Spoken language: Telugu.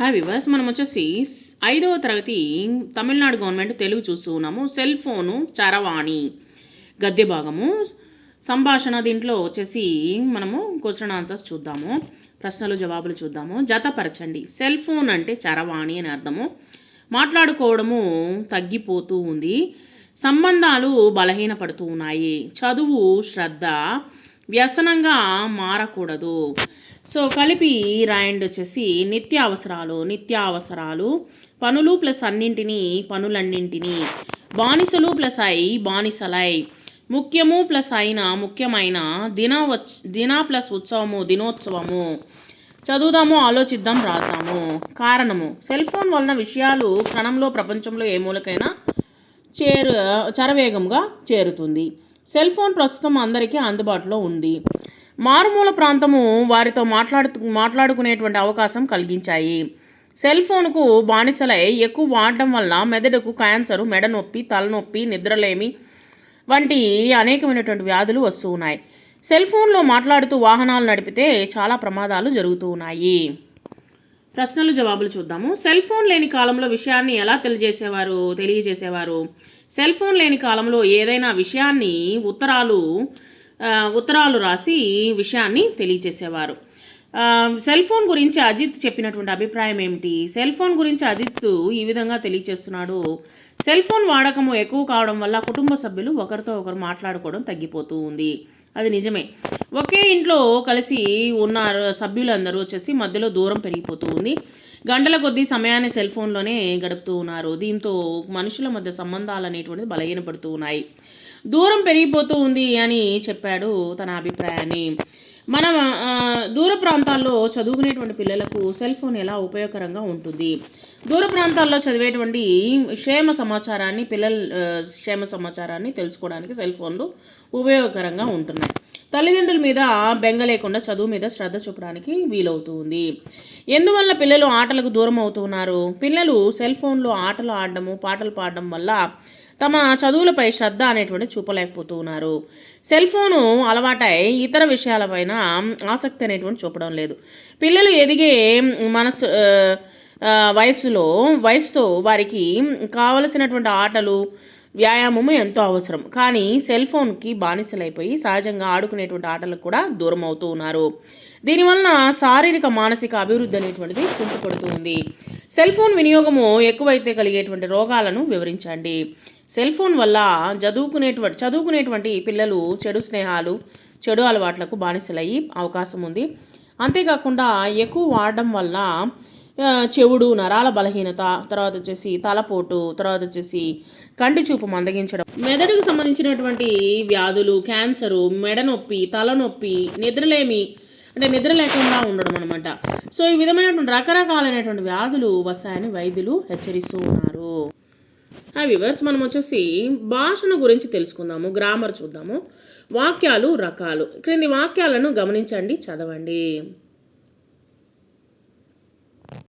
హాయ్ వివర్స్ మనం వచ్చేసి ఐదవ తరగతి తమిళనాడు గవర్నమెంట్ తెలుగు చూస్తూ ఉన్నాము. సెల్ ఫోను చరవాణి గద్య భాగము. సంభాషణ దీంట్లో వచ్చేసి మనము క్వశ్చన్ ఆన్సర్స్ చూద్దాము. ప్రశ్నలు జవాబులు చూద్దాము. జతపరచండి. సెల్ ఫోన్ అంటే చరవాణి అని అర్థము. మాట్లాడుకోవడము తగ్గిపోతూ ఉంది. సంబంధాలు బలహీనపడుతూ ఉన్నాయి. చదువు శ్రద్ధ వ్యసనంగా మారకూడదు. సో కలిపి రాయండి వచ్చేసి నిత్య అవసరాలు నిత్య అవసరాలు పనులు ప్లస్ అన్నింటినీ పనులన్నింటినీ. బానిసలు ప్లస్ ఐ బానిసలై. ముఖ్యము ప్లస్ అయిన ముఖ్యమైన దిన వచ్చ దిన ప్లస్ ఉత్సవము దినోత్సవము. చదువుదాము ఆలోచిద్దాం రాద్దాము. కారణము సెల్ ఫోన్ వలన విషయాలు క్షణంలో ప్రపంచంలో ఏ మూలకైనా చేరు చరవేగంగా చేరుతుంది. సెల్ ఫోన్ ప్రస్తుతం అందరికీ అందుబాటులో ఉంది. మారుమూల ప్రాంతము వారితో మాట్లాడు మాట్లాడుకునేటువంటి అవకాశం కలిగించాయి. సెల్ ఫోన్కు బానిసలై ఎక్కువ వాడడం వల్ల మెదడుకు క్యాన్సరు మెడ నొప్పి తలనొప్పి నిద్రలేమి వంటి అనేకమైనటువంటి వ్యాధులు వస్తూ ఉన్నాయి. సెల్ ఫోన్లో మాట్లాడుతూ వాహనాలు నడిపితే చాలా ప్రమాదాలు జరుగుతూ ఉన్నాయి. ప్రశ్నలు జవాబులు చూద్దాము. సెల్ ఫోన్ లేని కాలంలో విషయాన్ని ఎలా తెలియజేసేవారు తెలియజేసేవారు? సెల్ ఫోన్ లేని కాలంలో ఏదైనా విషయాన్ని ఉత్తరాలు ఉత్తరాలు రాసి విషయాన్ని తెలియజేసేవారు. సెల్ ఫోన్ గురించి అజిత్ చెప్పినటువంటి అభిప్రాయం ఏమిటి? సెల్ ఫోన్ గురించి అజిత్ ఈ విధంగా తెలియచేస్తున్నాడు. సెల్ ఫోన్ వాడకము ఎక్కువ కావడం వల్ల కుటుంబ సభ్యులు ఒకరితో ఒకరు మాట్లాడుకోవడం తగ్గిపోతూ ఉంది. అది నిజమే. ఒకే ఇంట్లో కలిసి ఉన్నారు సభ్యులందరూ వచ్చేసి మధ్యలో దూరం పెరిగిపోతూ ఉంది. గంటల కొద్దీ సమయాన్ని సెల్ ఫోన్లోనే గడుపుతూ ఉన్నారు. దీంతో మనుషుల మధ్య సంబంధాలు అనేటువంటిది బలహీనపడుతూ ఉన్నాయి. దూరం పెరిగిపోతూ ఉంది అని చెప్పాడు తన అభిప్రాయాన్ని. మన దూర ప్రాంతాల్లో చదువుకునేటువంటి పిల్లలకు సెల్ ఫోన్ ఎలా ఉపయోగకరంగా ఉంటుంది? దూర ప్రాంతాల్లో చదివేటువంటి క్షేమ సమాచారాన్ని పిల్లల క్షేమ సమాచారాన్ని తెలుసుకోవడానికి సెల్ ఫోన్లు ఉపయోగకరంగా ఉంటున్నాయి. తల్లిదండ్రుల మీద బెంగ లేకుండా చదువు మీద శ్రద్ధ చూపడానికి వీలవుతుంది. ఎందువల్ల పిల్లలు ఆటలకు దూరం అవుతున్నారు? పిల్లలు సెల్ ఫోన్లో ఆటలు ఆడడము పాటలు పాడడం వల్ల తమ చదువులపై శ్రద్ధ అనేటువంటి చూపలేకపోతూ ఉన్నారు సెల్ ఫోను అలవాటై ఇతర విషయాలపైన ఆసక్తి అనేటువంటి చూపడం లేదు. పిల్లలు ఎదిగే మనసు వయసులో వయసుతో వారికి కావలసినటువంటి ఆటలు వ్యాయామము ఎంతో అవసరం. కానీ సెల్ ఫోన్కి బానిసలైపోయి సహజంగా ఆడుకునేటువంటి ఆటలకు కూడా దూరం అవుతూ ఉన్నారు. దీనివలన శారీరక మానసిక అభివృద్ధి అనేటువంటిది కుంటుపడుతుంది సెల్ ఫోన్ వినియోగము ఎక్కువైతే కలిగేటువంటి రోగాలను వివరించండి. సెల్ ఫోన్ వల్ల చదువుకునేటువంటి చదువుకునేటువంటి పిల్లలు చెడు స్నేహాలు చెడు అలవాట్లకు బానిసలయ్యి అవకాశం ఉంది. అంతేకాకుండా ఎక్కువ వాడడం వల్ల చెవుడు నరాల బలహీనత తర్వాత వచ్చేసి తలపోటు తర్వాత వచ్చేసి కంటి చూపు మందగించడం. మెదడుకు సంబంధించినటువంటి వ్యాధులు క్యాన్సరు మెడ నొప్పి తలనొప్పి నిద్రలేమి అంటే నిద్ర లేకుండా ఉండడం అనమాట సో ఈ విధమైనటువంటి రకరకాలైనటువంటి వ్యాధులు వస్తాయని వైద్యులు హెచ్చరిస్తూ ఉన్నారు. ఆ వివర్స్ మనం వచ్చేసి భాషను గురించి తెలుసుకుందాము గ్రామర్ చూద్దాము. వాక్యాలు రకాలు. క్రింది వాక్యాలను గమనించండి చదవండి.